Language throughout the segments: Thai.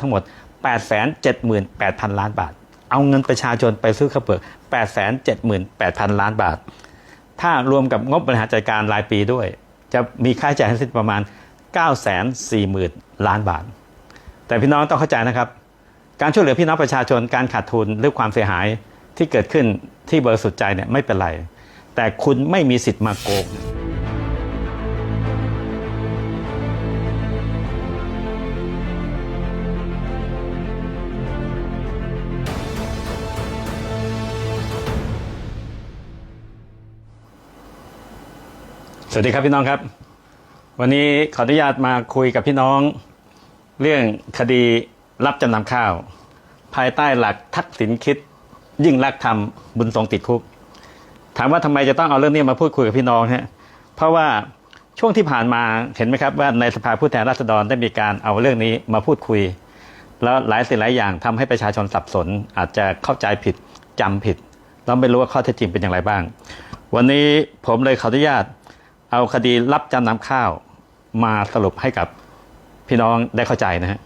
ทั้งหมด 878,000 ล้านบาท เอาเงินประชาชนไปซื้อข้าวเปลือก 878,000 ล้านบาท ถ้ารวมกับงบบริหารจัดการรายปีด้วย จะมีค่าใช้จ่ายทั้งสิ้นประมาณ 940,000 ล้านบาท แต่พี่น้องต้องเข้าใจนะครับ การช่วยเหลือพี่น้องประชาชนการขาดทุนหรือความเสียหายที่เกิดขึ้นที่บริสุทธิ์ใจเนี่ยไม่เป็นไร แต่คุณไม่มีสิทธิ์มาโกง สวัสดีครับพี่น้องครับ วันนี้ขออนุญาตมาคุยกับพี่น้อง เรื่องคดีรับจำนำข้าว ภายใต้หลักทักษิณคิด ยิ่งรักธรรมบุญทรงติดคุก ถามว่าทำไมจะต้องเอาเรื่องนี้มาพูดคุยกับพี่น้องฮะเพราะว่าช่วงที่ผ่านมาเห็นไหมครับว่าในสภาผู้แทนราษฎรได้มีการเอาเรื่องนี้มาพูดคุย แล้วหลายสิ่งหลายอย่างทำให้ประชาชนสับสน อาจจะเข้าใจผิดจำผิดแล้วไม่รู้ว่าข้อเท็จจริงเป็นอย่างไรบ้าง วันนี้ผมเลยขออนุญาต เอาคดีรับจำนำข้าวมาสรุปให้กับพี่น้องได้เข้าใจนะฮะ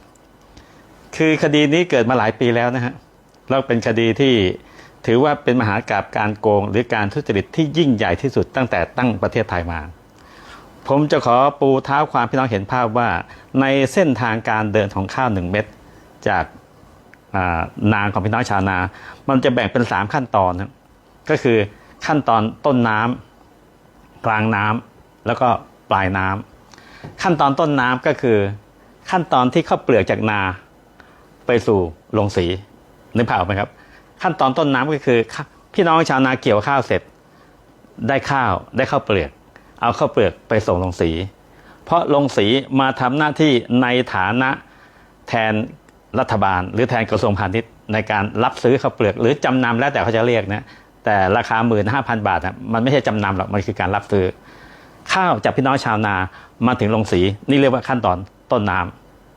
คือคดีนี้เกิดมาหลายปีแล้วนะฮะแล้วเป็นคดีที่ถือว่าเป็นมหากราบการโกง หรือการทุจริตที่ยิ่งใหญ่ที่สุดตั้งแต่ตั้งประเทศไทยมา ผมจะขอปูเท้าความพี่น้องเห็นภาพว่าในเส้นทางการเดินของข้าวหนึ่งเม็ดจากานางของพี่น้องชาวนา มันจะแบ่งเป็นสามขั้นตอนนะก็คือขั้นตอนต้นน้ำกลางน้ำ แล้วก็ปลายน้ำขั้นตอนต้นน้ำก็คือขั้นตอนที่ข้าวเปลือกจากนาไปสู่โรงสีนึกภาพออกไหมครับ ขั้นตอนต้นน้ำก็คือ พี่น้องชาวนาเกี่ยวข้าวเสร็จ ได้ข้าวได้ข้าวเปลือก เอาข้าวเปลือกไปส่งโรงสี เพราะโรงสีมาทำหน้าที่ในฐานะแทนรัฐบาล หรือแทนกระทรวงพาณิชย์ในการรับซื้อข้าวเปลือก หรือจำนำแล้วแต่เขาจะเรียกนะแต่ราคา15,000บาทนะมันไม่ใช่จำนำหรอกมันคือการรับซื้อ ข้าวจากพี่น้องชาวนามาถึงโรงสีนี่เรียกว่าขั้นตอนต้นน้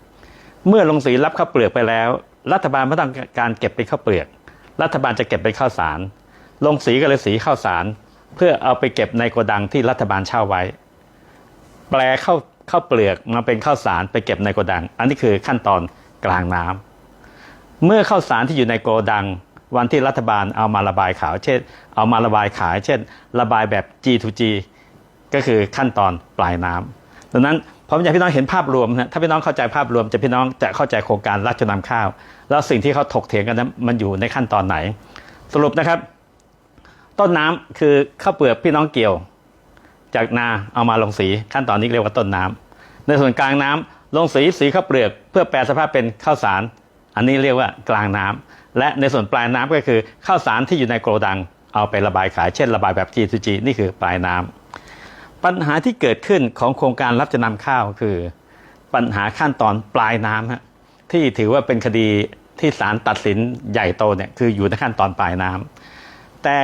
ำเมื่อโรงสีรับข้าวเปลือกไปแล้ว รัฐบาลไม่ต้องการเก็บเป็นข้าวเปลือก รัฐบาลจะเก็บเป็นข้าวสารโรงสีก็เลยสีข้าวสาร เพื่อเอาไปเก็บในโกดังที่รัฐบาลเช่าไว้ แปลข้าวข้าวเปลือกมาเป็นข้าวสารไปเก็บในโกดัง อันนี้คือขั้นตอนกลางน้ำเมื่อข้าวสารที่อยู่ในโกดังวันที่รัฐบาลเอามาระบายขายเช่น เอามาระบายขาย เช่น ระบายแบบ G2G ก็คือขั้นตอนปลายน้ำดังนั้นผมอยากพี่น้องเห็นภาพรวมนะถ้าพี่น้องเข้าใจภาพรวมจะพี่น้องจะเข้าใจโครงการรับจำนำข้าว แล้วสิ่งที่เขาถกเถียงกันนั้นมันอยู่ในขั้นตอนไหน สรุปนะครับ ต้นน้ำคือข้าวเปลือกพี่น้องเกี่ยว จากนาเอามาลงสีขั้นตอนนี้เรียกว่าต้นน้ำในส่วนกลางน้ำลงสีสีข้าวเปลือก เพื่อแปลสภาพเป็นข้าวสาร อันนี้เรียกว่ากลางน้ำและในส่วนปลายน้ำก็คือข้าวสารที่อยู่ในโกดัง เอาไประบายขายเช่น ระบายแบบ G2G นี่คือปลายน้ำ ปัญหาที่เกิดขึ้นของโครงการรับจำนำข้าวคือ ปัญหาขั้นตอนปลายน้ำฮะที่ถือว่าเป็นคดีที่ศาลตัดสินใหญ่โตเนี่ยคืออยู่ในขั้นตอนปลายน้ำแต่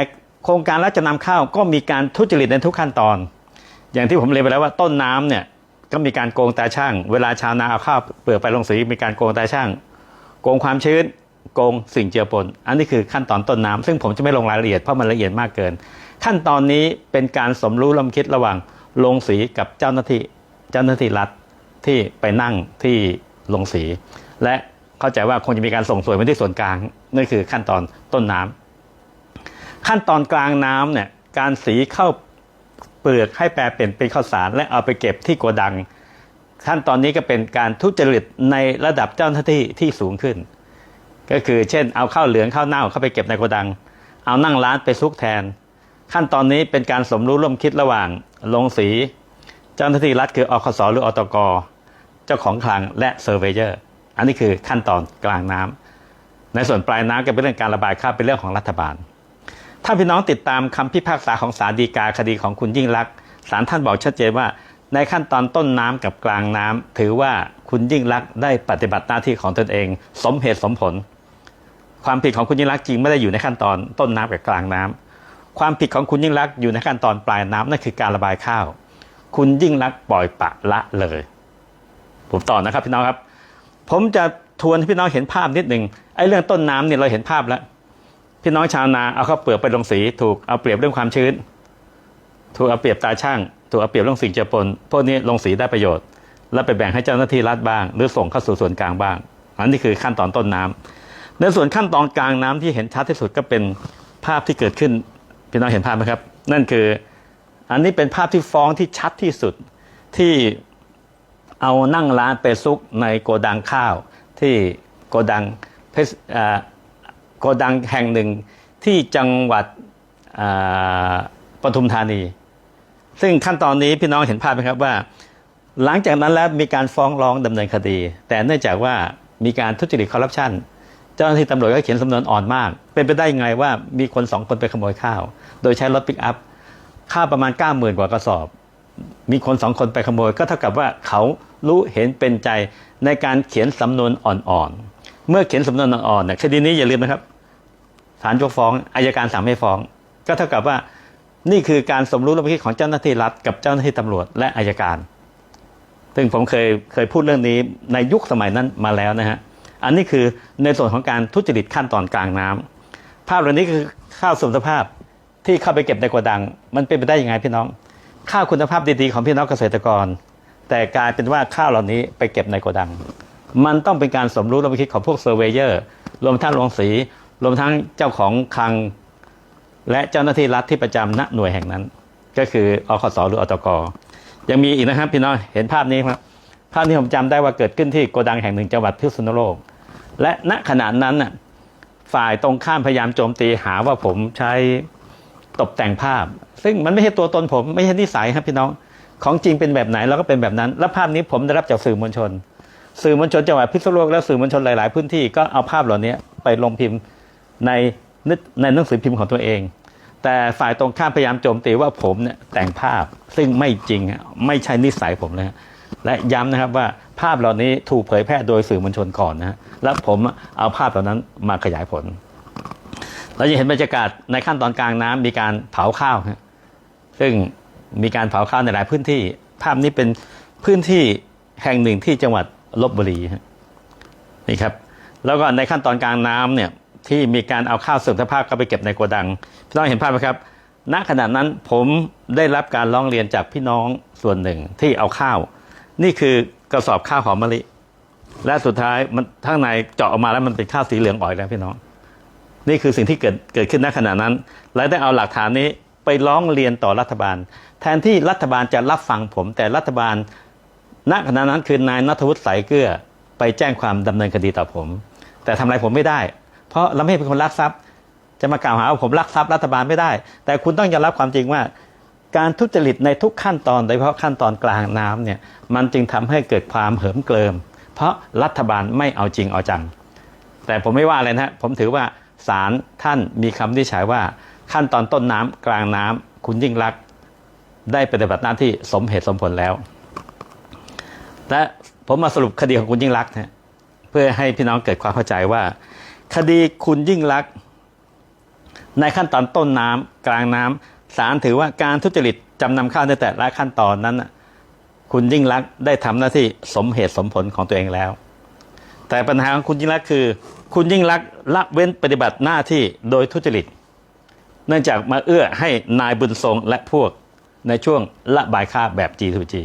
โครงการรับจำนำข้าวก็มีการทุจริตในทุกขั้นตอน อย่างที่ผมเรียนไปแล้วว่าต้นน้ำเนี่ยก็มีการโกงตาช่าง เวลาชาวนาเอาข้าวเปลือกไปลงสีมีการโกงตาช่าง โกงความชื้นโกงสิ่งเจือปน อันนี้คือขั้นตอนต้นน้ำซึ่งผมจะไม่ลงรายละเอียดเพราะมันละเอียดมากเกิน ขั้นตอนนี้เป็นการสมรู้ร่วมคิดระหว่างลงสีกับเจ้าหน้าที่เจ้าหน้าที่รัฐที่ไปนั่งที่ลงสี และเข้าใจว่าคงจะมีการส่งสวยไปที่ส่วนกลางนั่นคือขั้นตอนต้นน้ำขั้นตอนกลางน้ำเนี่ยการสีเข้าเปลือกให้แปลเปลี่ยนเป็นข้าวสาร และเอาไปเก็บที่โกดัง ขั้นตอนนี้ก็เป็นการทุจริตในระดับเจ้าหน้าที่ที่สูงขึ้น ก็คือเช่น เอาข้าวเหลืองข้าวเน่าเข้าไปเก็บในโกดัง เอานั่งร้านไปซุกแทน ขั้นตอนนี้เป็นการสมรู้ร่วมคิดระหว่างลงสีเจ้าหน้าที่รัฐคืออคสหรืออตก เจ้าของคลังและเซอร์เวเยอร์อันนี้คือขั้นตอนกลางน้ำในส่วนปลายน้ำก็เป็นเรื่องการระบายข้าวเป็นเรื่องของรัฐบาล ถ้าพี่น้องติดตามคำพิพากษาของศาลฎีกาคดีของคุณยิ่งลักษณ์ศาลท่านบอกชัดเจนว่า ในขั้นตอนต้นน้ำกับกลางน้ำถือว่าคุณยิ่งลักษณ์ได้ปฏิบัติหน้าที่ของตนเอง สมเหตุสมผล ความผิดของคุณยิ่งลักษณ์จริงไม่ได้อยู่ในขั้นตอนต้นน้ำกับกลางน้ำ ความผิดของคุณยิ่งลักษณ์อยู่ในขั้นตอนปลายน้ำนั่นคือการระบายข้าว คุณยิ่งลักษณ์ปล่อยปะละเลย ผมต่อนะครับพี่น้องครับ ผมจะทวนให้พี่น้องเห็นภาพนิดหนึ่งไอ้เรื่องต้นน้ำเนี่ยเราเห็นภาพแล้ว พี่น้องชาวนาเอาข้าวเปลือกไปลงสี ถูกเอาเปรียบเรื่องความชื้น ถูกเอาเปรียบตาช่าง ถูกเอาเปรียบเรื่องสิ่งเจือปนพวกนี้ลงสีได้ประโยชน์ แล้วไปแบ่งให้เจ้าหน้าที่รัฐบ้าง หรือส่งเข้าสู่ส่วนกลางบ้าง อันนี้คือขั้นตอนต้นน้ำในส่วนขั้นตอนกลางน้ำที่เห็นชัดที่สุดก็เป็นภาพที่เกิดขึ้น พี่น้องเห็นภาพไหมครับ นั่นคืออันนี้เป็นภาพที่ฟ้องที่ชัดที่สุดที่เอานั่งร้านไปซุกในโกดังข้าว ที่โกดังโกดังแห่งหนึ่งที่จังหวัดปทุมธานี ซึ่งขั้นตอนนี้พี่น้องเห็นภาพไหมครับว่า หลังจากนั้นแล้วมีการฟ้องร้องดำเนินคดี แต่เนื่องจากว่ามีการทุจริตคอร์รัปชัน เจ้าหน้าที่ตำรวจก็เขียนสำนวนอ่อนมาก เป็นไปได้ยังไงว่ามีคนสองคนไปขโมยข้าว โดยใช้รถปิกอัพข้าวประมาณ 9 0,000 กว่ากระสอบ มีคนสองคนไปขโมย ก็เท่ากับว่าเขารู้เห็นเป็นใจในการเขียนสำนวนอ่อนๆ เมื่อเขียนสำนวนอ่อนๆเนี่ยคดีนี้อย่าลืมนะครับศาลยกฟ้องอายการสั่งไม่ฟ้อง ก็เท่ากับว่านี่คือการสมรู้ร่วมคิดของเจ้าหน้าที่รัฐกับเจ้าหน้าที่ตำรวจและอายการ ซึ่งผมเคยเคยพูดเรื่องนี้ในยุคสมัยนั้นมาแล้วนะฮะ อันนี้คือในส่วนของการทุจริตขั้นตอนกลางน้ำภาพเหล่านี้คือข้าวสมรรถภาพที่เข้าไปเก็บในโกดัง มันเป็นไปได้ยังไงพี่น้อง ข้าวคุณภาพดีๆของพี่น้องเกษตรกร แต่กลายเป็นว่าข้าวเหล่านี้ไปเก็บในโกดัง มันต้องเป็นการสมรู้ร่วมคิดของพวกเซอร์เวเยอร์รวมทั้งโรงสี รวมทั้งเจ้าของคลัง และเจ้าหน้าที่รัฐที่ประจำณหน่วยแห่งนั้น ก็คืออคสหรืออตกยังมีอีกนะครับพี่น้องเห็นภาพนี้ครับภาพนี้ผมจำได้ว่าเกิดขึ้นที่โกดังแห่งหนึ่งจังหวัดพิษณุโลก และณขณะนั้นน่ะฝ่ายตรงข้ามพยายามโจมตีหาว่าผมใช้ตกแต่งภาพ ซึ่งมันไม่ใช่ตัวตนผมไม่ใช่นิสัยครับพี่น้องของจริงเป็นแบบไหนเราก็เป็นแบบนั้น และภาพนี้ผมได้รับจากสื่อมวลชน สื่อมวลชนจังหวัดพิษณุโลกและสื่อมวลชนหลาย ๆ พื้นที่ก็เอาภาพเหล่านี้ไปลงพิมพ์ในนิในหนังสือพิมพ์ของตัวเอง แต่ฝ่ายตรงข้ามพยายามโจมตีว่าผมเนี่ยแต่งภาพซึ่งไม่จริงไม่ใช่นิสัยผมเลยและย้ำนะครับว่า ภาพเหล่านี้ถูกเผยแพร่โดยสื่อมวลชนก่อนนะฮะและผมเอาภาพเหล่านั้นมาขยายผล เราจะเห็นบรรยากาศในขั้นตอนกลางน้ำมีการเผาข้าวฮะซึ่งมีการเผาข้าวในหลายพื้นที่ ภาพนี้เป็นพื้นที่แห่งหนึ่งที่จังหวัดลบบุรีฮะนี่ครับ แล้วก็ในขั้นตอนกลางน้ำเนี่ยที่มีการเอาข้าวเสื่อมสภาพเข้าไปเก็บในโกดังพี่น้องเห็นภาพไหมครับณขณะนั้นผมได้รับการร้องเรียนจากพี่น้องส่วนหนึ่งที่เอาข้าว นี่คือ กระสอบข้าวหอมมะลิ และสุดท้ายมันข้างในเจาะออกมาแล้วมันเป็นข้าวสีเหลืองอ่อยแล้วพี่น้อง นี่คือสิ่งที่เกิดเกิดขึ้นณขณะนั้น และได้เอาหลักฐานนี้ไปร้องเรียนต่อรัฐบาล แทนที่รัฐบาลจะรับฟังผม แต่รัฐบาลณขณะนั้นคือนายนัทวุฒิสายเกลือไปแจ้งความดำเนินคดีต่อผม แต่ทำอะไรผมไม่ได้ เพราะเราไม่เป็นคนลักทรัพย์ จะมากล่าวหาว่าผมลักทรัพย์รัฐบาลไม่ได้ แต่คุณต้องยอมรับความจริงว่า การทุจริตในทุกขั้นตอนโดยเฉพาะขั้นตอนกลางน้ำเนี่ยมันจึงทำให้เกิดความเหิมเกริม เพราะรัฐบาลไม่เอาจริงเอาจัง แต่ผมไม่ว่าเลยนะผมถือว่าศาลท่านมีคำวินิจฉัยว่าขั้นตอนต้นน้ำกลางน้ำคุณยิ่งรักษ์ได้ปฏิบัติหน้าที่สมเหตุสมผลแล้ว และผมมาสรุปคดีของคุณยิ่งรักษณ์นะเพื่อให้พี่น้องเกิดความเข้าใจว่า คดีคุณยิ่งรักษ์ในขั้นตอนต้นน้ำกลางน้ำ ศาลถือว่าการทุจริตจำนำข้าวในแต่ละขั้นตอนนั้น คุณยิ่งรักได้ทำหน้าที่สมเหตุสมผลของตัวเองแล้ว แต่ปัญหาของคุณยิ่งรักคือ คุณยิ่งรักละเว้นปฏิบัติหน้าที่โดยทุจริต เนื่องจากมาเอื้อให้นายบุญทรงและพวกในช่วงละบายข้าวแบบ G2G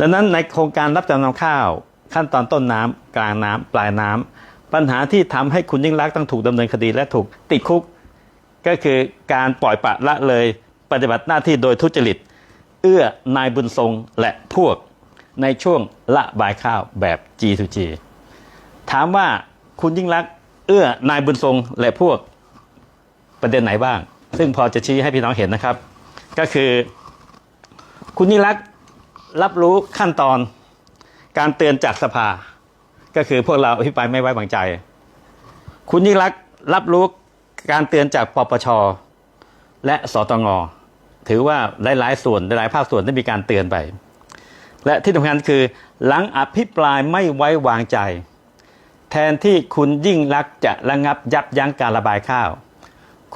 ดังนั้นในโครงการรับจำนำข้าว ขั้นตอนต้นน้ำกลางน้ำปลายน้ำปัญหาที่ทำให้คุณยิ่งรักต้องถูกดำเนินคดีและถูกติดคุก ก็คือการปล่อยปะละเลยปฏิบัติหน้าที่โดยทุจริต เอื้อนายบุญทรงและพวกในช่วงละบายข้าวแบบ G2G ถามว่าคุณยิ่งรักเอื้อนายบุญทรงและพวกประเด็นไหนบ้าง ซึ่งพอจะชี้ให้พี่น้องเห็นนะครับ ก็คือคุณยิ่งรักรับรู้ขั้นตอนการเตือนจากสภา ก็คือพวกเราอภิปรายไม่ไว้วางใจ คุณยิ่งรักรับรู้ การเตือนจากปปช และสตงถือว่าหลายๆส่วนหลายภาคส่วนได้มีการเตือนไป และที่สำคัญคือหลังอภิปรายไม่ไว้วางใจ แทนที่คุณยิ่งรักจะระงับยับยั้งการระบายข้าว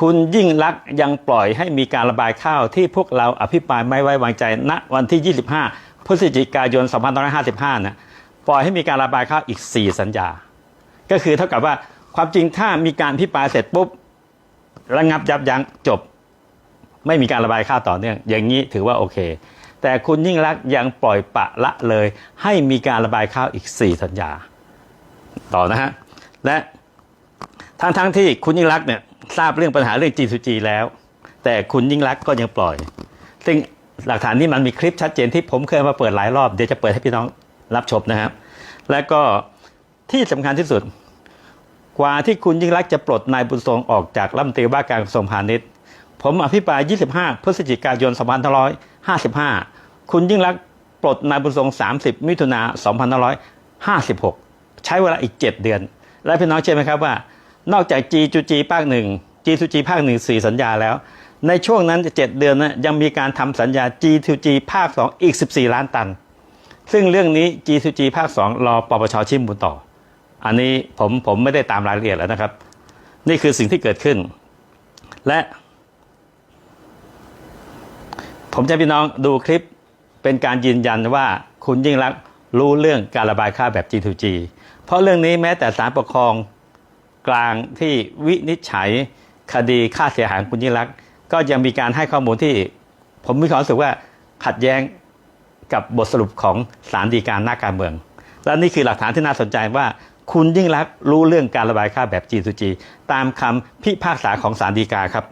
คุณยิ่งรักยังปล่อยให้มีการระบายข้าวที่พวกเราอภิปรายไม่ไว้วางใจณวันที่ 25 พฤศจิกายน 2555 นะปล่อยให้มีการระบายข้าวอีก 4 สัญญา ก็คือเท่ากับว่าความจริงถ้ามีการพิปรายเสร็จปุ๊บ ระงับยับยั้งจบ ไม่มีการระบายข้าวต่อเนื่องอย่างนี้ถือว่าโอเค แต่คุณยิ่งรักยังปล่อยปะละเลย ให้มีการระบายข้าวอีก 4 สัญญา ต่อนะฮะและทั้งทั้งๆที่คุณยิ่งรักเนี่ยทราบเรื่องปัญหาเรื่องจีซูจีแล้ว แต่คุณยิ่งรักก็ยังปล่อย ซึ่งหลักฐานนี้มันมีคลิปชัดเจนที่ผมเคยมาเปิดหลายรอบเดี๋ยวจะเปิดให้พี่น้องรับชมนะครับ และก็ที่สำคัญที่สุด กว่าที่คุณยิ่งรักษณ์จะปลดนายบุญทรงออกจากรัฐมนตรีว่าการกระทรวงพาณิชย์ ผมอภิปราย 25 พฤศจิกายน 2555 คุณยิ่งรักษณ์ปลดนายบุญทรง 30 มิถุนา2556 ใช้เวลาอีก 7 เดือน และพี่น้องเชื่อไหมครับว่า นอกจาก G จู G ภาคหนึ่ง G จู G ภาคหนึ่งสี่สัญญาแล้ว ในช่วงนั้น 7 เดือนนะยังมีการทำสัญญา G จู G ภาค 2 อีก 14 ล้านตัน ซึ่งเรื่องนี้ G จู G ภาค 2 รอปปชชิมบุญต่อ อันนี้ผมผมไม่ได้ตามรายละเอียดแล้วนะครับ นี่คือสิ่งที่เกิดขึ้น และ ผมจะให้พี่น้องดูคลิปเป็นการยืนยันว่าคุณยิ่งรักรู้เรื่องการระบายข้าแบบ G2G เพราะเรื่องนี้แม้แต่ศาลปกครองกลางที่วินิจฉัยคดีค่าเสียหายคุณยิ่งรัก ก็ยังมีการให้ข้อมูลที่ ผมมีความรู้สึกว่าขัดแย้งกับบทสรุปของศาลฎีกาหน้าการเมือง และนี่คือหลักฐานที่น่าสนใจว่า คุณยิ่งรักษณ์รู้เรื่องการระบายข้าวแบบ G2G ตามคำพิพากษาของศาลฎีกาครับ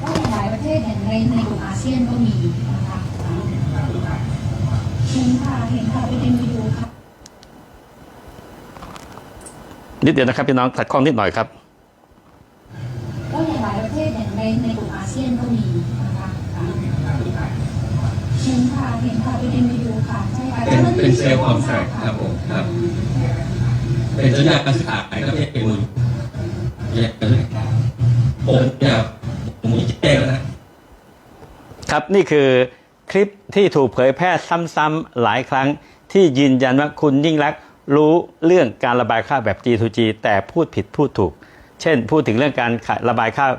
ก็หลายประเทศอย่างในในกลุ่มอาเซียนก็มีนะคะเห็นค่ะเห็นค่ะไปดูดูค่ะ นิดเดียวนะครับพี่น้องขัดข้องนิดหน่อยครับ ก็อย่างหลายประเทศอย่างในในกลุ่มอาเซียนก็มีนะคะเห็นค่ะเห็นค่ะไปดูดูค่ะใช่ค่ะ เป็นเซลล์คอนแทคครับผมครับ เป็นสัญญาการซื้อขายก็เป็นมูลเนี่ยผมเนี่ยผมมีแจ้งแล้วนะครับนี่คือคลิปที่ถูกเผยแพร่ซ้ำๆหลายครั้งที่ยืนยันว่าคุณยิ่งรักรู้เรื่องการระบายข้าวแบบ G2G แต่พูดผิดพูดถูก เช่น พูดถึงเรื่องการระบายข้าว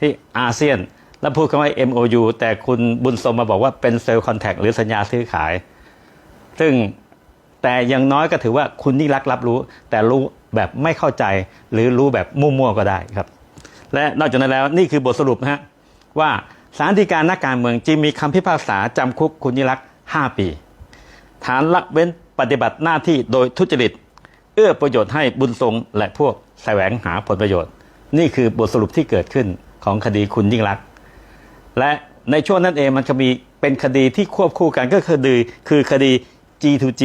ที่อาเซียน แล้วพูดคำว่า MOU แต่คุณบุญสมมาบอกว่าเป็นเซลล์คอนแทคหรือสัญญาซื้อขาย ซึ่งแต่อยังน้อยก็ถือว่าคุณยิ่งรักรับรู้ แต่รู้แบบไม่เข้าใจหรือรู้แบบมั่วๆก็ได้ครับ และนอกจากนั้นแล้วนี่คือบทสรุปนะฮะว่าสารฎีการนักการเมืองจึงมีคำพิพากษาจำคุกคุณยิ่งรักษ์5ปี ฐานละเว้นปฏิบัติหน้าที่โดยทุจริต เอื้อประโยชน์ให้บุญทรงและพวกแสวงหาผลประโยชน์ นี่คือบทสรุปที่เกิดขึ้นของคดีคุณยิ่งรักและในช่วงนั้นเองมันก็มีเป็นคดีที่ควบคู่กันก็คือคดีคือคดี G2G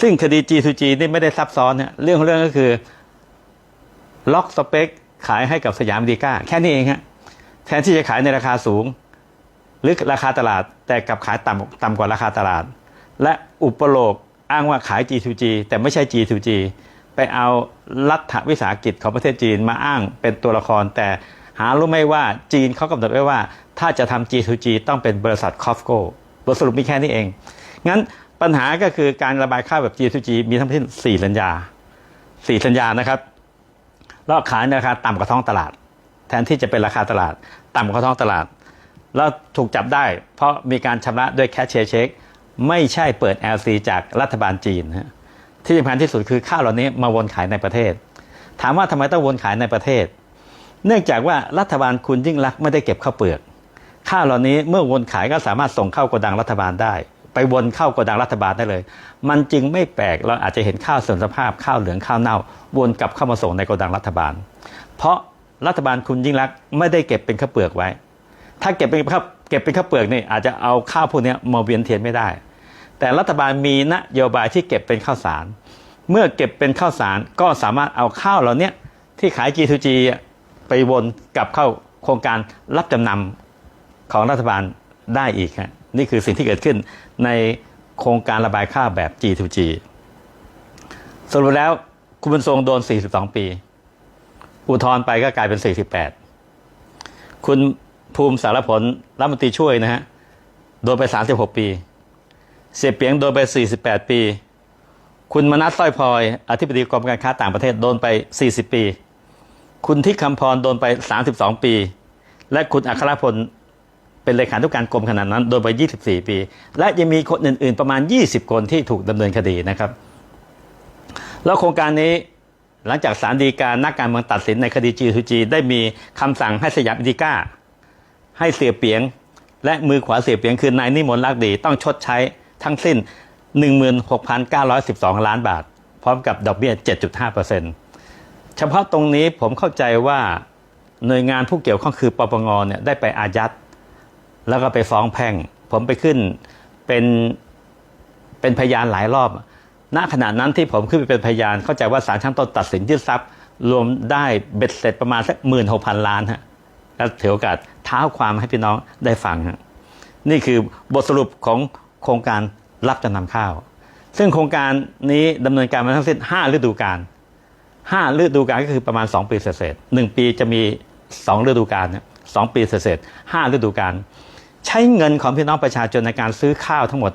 ซึ่งคดี G2G นี่ไม่ได้ซับซ้อนเนี่ยเรื่องของเรื่องก็คือ ล็อกสเปค ขายให้กับสยามดีก้า แค่นี้เองฮะแทนที่จะขายในราคาสูง หรือราคาตลาด แต่กลับขายต่ำต่ำกว่าราคาตลาด และอุปโลกอ้างว่าขาย G2G แต่ไม่ใช่ G2G ไปเอารัฐวิสาหกิจของประเทศจีนมาอ้างเป็นตัวละคร แต่หารู้ไหมว่าจีนเขากำหนดไว้ว่า ถ้าจะทำ G2G ต้องเป็นบริษัทคอฟโก้บทสรุปมีแค่นี้เอง งั้น ปัญหาก็คือการระบายข้าวแบบ G2G มีทั้งสิ้น4สัญญา 4 สัญญานะครับแล้วขายในราคาต่ำกว่าท้องตลาด แทนที่จะเป็นราคาตลาด ต่ำกว่าท้องตลาด แล้วถูกจับได้ เพราะมีการชำระด้วยแคชเชียร์เช็คไม่ใช่เปิด LC จากรัฐบาลจีนนะที่สำคัญที่สุดคือข้าวเหล่านี้มาวนขายในประเทศ ถามว่าทำไมต้องวนขายในประเทศ เนื่องจากว่ารัฐบาลคุณยิ่งรักไม่ได้เก็บข้าวเปลือกข้าวเหล่านี้เมื่อวนขายก็สามารถส่งเข้าโกดังรัฐบาลได้ ไปวนเข้าโกดังรัฐบาลได้เลย มันจึงไม่แปลกเราอาจจะเห็นข้าวเสื่อมสภาพข้าวเหลืองข้าวเน่า วนกลับเข้ามาส่งในโกดังรัฐบาล เพราะรัฐบาลคุณยิ่งรักไม่ได้เก็บเป็นข้าวเปลือกไว้ ถ้าเก็บเป็นข้าวเก็บเป็นข้าวเปลือกนี่อาจจะเอาข้าวพวกนี้มาเวียนเทียนไม่ได้ แต่รัฐบาลมีนโยบายที่เก็บเป็นข้าวสาร เมื่อเก็บเป็นข้าวสารก็สามารถเอาข้าวเหล่านี้ที่ขาย G2G ไปวนกลับเข้าโครงการรับจำนำของรัฐบาลได้อีกฮะ นี่คือสิ่งที่เกิดขึ้นในโครงการระบายข้าวแบบ G2G สรุปแล้วคุณบุญทรงโดน 42 ปี อุทธรณ์ไปก็กลายเป็น 48 คุณภูมิสารผลรัฐมนตรีช่วยนะฮะ โดนไป 36 ปี เสียเปียงโดนไป 48 ปี คุณมนัสสร้อยพลอย อธิบดีกรมการค้าต่างประเทศโดนไป 40 ปี คุณทิคำพรโดนไป 32 ปี และคุณอัครพล เป็นเลขาธิการกรมขนาดนั้น โดนไป 24 ปี และยังมีคนอื่น ๆ ประมาณ 20 คนที่ถูกดำเนินคดีนะครับ แล้วโครงการนี้หลังจากศาลฎีกานักการเมืองตัดสินในคดี G2G ได้มีคำสั่งให้สยามดีก้า ให้เสียเปียง และมือขวาเสียเปียนคือนายนิมนต์รักดีต้องชดใช้ทั้งสิ้น 16,912 ล้านบาท พร้อมกับดอกเบี้ย 7.5%เฉพาะตรงนี้ผมเข้าใจว่าหน่วยงานผู้เกี่ยวข้องคือปปงเนี่ยได้ไปอายัด แล้วก็ไปฟ้องแพ่ง ผมไปขึ้นเป็นเป็นพยานหลายรอบ ณ ขณะนั้นที่ผมขึ้นไปเป็นพยาน เข้าใจว่าศาลชั้นต้นตัดสินยึดทรัพย์ รวมได้เบ็ดเสร็จประมาณสักหมื่นหกพันล้านฮะแล้วถือโอกาสเท้าความให้พี่น้องได้ฟังฮะนี่คือบทสรุปของโครงการรับจำนำข้าว ซึ่งโครงการนี้ดำเนินการมาทั้งสิ้น5ฤดูกาล5ฤดูกาลก็คือประมาณ 2 ปีเศษๆหนึ่งปีจะมี 2 ฤดูกาลสองปีเศษๆห้าฤดูกาล ใช้เงินของพี่น้องประชาชนในการซื้อข้าวทั้งหมด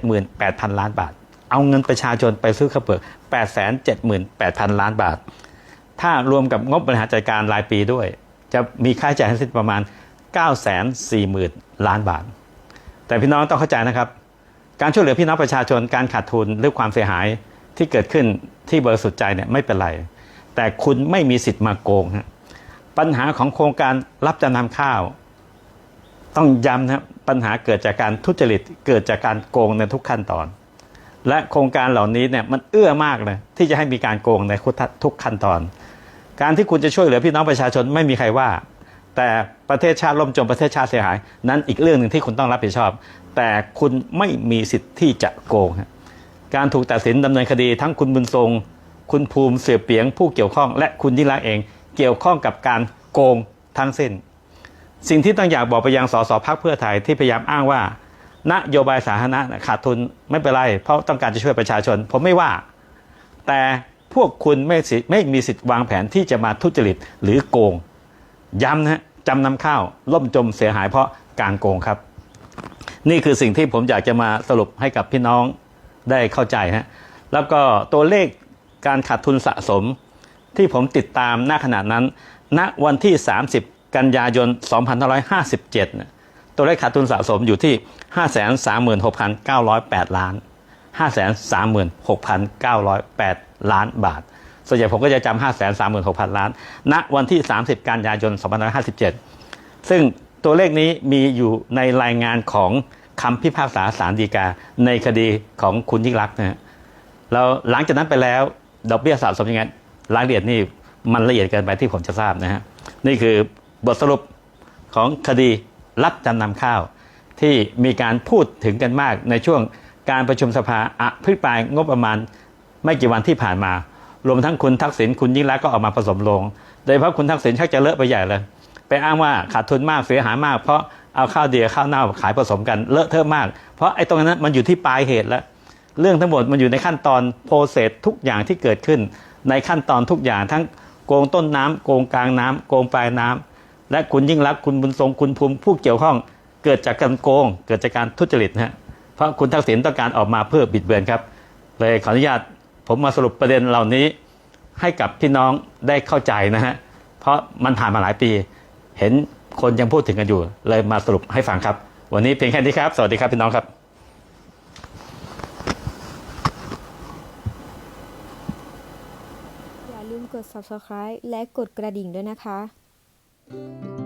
878,000 ล้านบาท เอาเงินประชาชนไปซื้อข้าวเปลือก 878,000 ล้านบาท ถ้ารวมกับงบบริหารจัดการรายปีด้วย จะมีค่าใช้จ่ายทั้งสิ้นประมาณ 940,000 ล้านบาท แต่พี่น้องต้องเข้าใจนะครับ การช่วยเหลือพี่น้องประชาชนการขาดทุนหรือความเสียหายที่เกิดขึ้นที่บริสุทธิ์ใจเนี่ยไม่เป็นไร แต่คุณไม่มีสิทธิ์มาโกงฮะปัญหาของโครงการรับจำนำข้าว ต้องย้ำนะครับปัญหาเกิดจากการทุจริตเกิดจากการโกงในทุกขั้นตอน และโครงการเหล่านี้เนี่ยมันเอื้อมากเลยที่จะให้มีการโกงในทุกขั้นตอน การที่คุณจะช่วยเหลือพี่น้องประชาชนไม่มีใครว่า แต่ประเทศชาติล่มจมประเทศชาติเสียหาย นั้นอีกเรื่องหนึ่งที่คุณต้องรับผิดชอบ แต่คุณไม่มีสิทธิ์ที่จะโกงการถูกตัดสินดำเนินคดีทั้งคุณบุญทรง คุณภูมิเสือเปียงผู้เกี่ยวข้อง และคุณยิ่งรักเองเกี่ยวข้องกับการโกงทั้งสิ้น สิ่งที่ต้องอยากบอกไปยังสสพักเพื่อไทยที่พยายามอ้างว่า นโยบายสาธารณะขาดทุนไม่เป็นไร เพราะต้องการจะช่วยประชาชน ผมไม่ว่า แต่พวกคุณไม่สิไม่มีสิทธิ์วางแผนที่จะมาทุจริตหรือโกง ย้ำนะจำนำข้าวล่มจมเสียหายเพราะการโกงครับ นี่คือสิ่งที่ผมอยากจะมาสรุปให้กับพี่น้องได้เข้าใจฮะแล้วก็ตัวเลขการขาดทุนสะสมที่ผมติดตามณขณะนั้นณวันที่ 30 กันยายน 2557เนี่ยตัวเลขขาดทุนสะสมอยู่ที่ 536,908 ล้าน 536,908 ล้านบาท ส่วนใหญ่ผมก็จะจำ536,000 ล้าน ณ วันที่ 30 กันยายน 2557 ซึ่งตัวเลขนี้มีอยู่ในรายงานของคำพิพากษาศาลฎีกาในคดีของคุณยิ่งรักนะฮะแล้วหลังจากนั้นไปแล้วดอกเบี้ยสะสมยังไงรายละเอียดนี่มันละเอียดเกินไปที่ผมจะทราบนะฮะนี่คือ บทสรุปของคดีรับจำนำข้าว ที่มีการพูดถึงกันมากในช่วงการประชุมสภาอภิปรายงบประมาณไม่กี่วันที่ผ่านมา รวมทั้งคุณทักษิณคุณยิ่งรักษณ์ก็ออกมาผสมลง โดยเฉพาะคุณทักษิณชักจะเลอะไปใหญ่เลยไปอ้างว่าขาดทุนมากเสียหายมาก เพราะเอาข้าวเดียวข้าวเน่าขายผสมกันเลอะเทอะมาก เพราะไอ้ตรงนั้นมันอยู่ที่ปลายเหตุแล้ว เรื่องทั้งหมดมันอยู่ในขั้นตอนโปรเซสทุกอย่างที่เกิดขึ้น ในขั้นตอนทุกอย่างทั้งโกงต้นน้ำโกงกลางน้ำโกงปลายน้ำ และคุณยิ่งรักคุณบุญทรงคุณภูมิผู้เกี่ยวข้อง เกิดจากการโกง เกิดจากการทุจริตนะฮะเพราะคุณทักษิณต้องการออกมาเพื่อบิดเบือนครับ เลยขออนุญาตผมมาสรุปประเด็นเหล่านี้ให้กับพี่น้องได้เข้าใจนะฮะเพราะมันผ่านมาหลายปี เห็นคนยังพูดถึงกันอยู่ เลยมาสรุปให้ฟังครับ วันนี้เพียงแค่นี้ครับ สวัสดีครับพี่น้องครับอย่าลืมกด subscribe และกดกระดิ่งด้วยนะคะ Música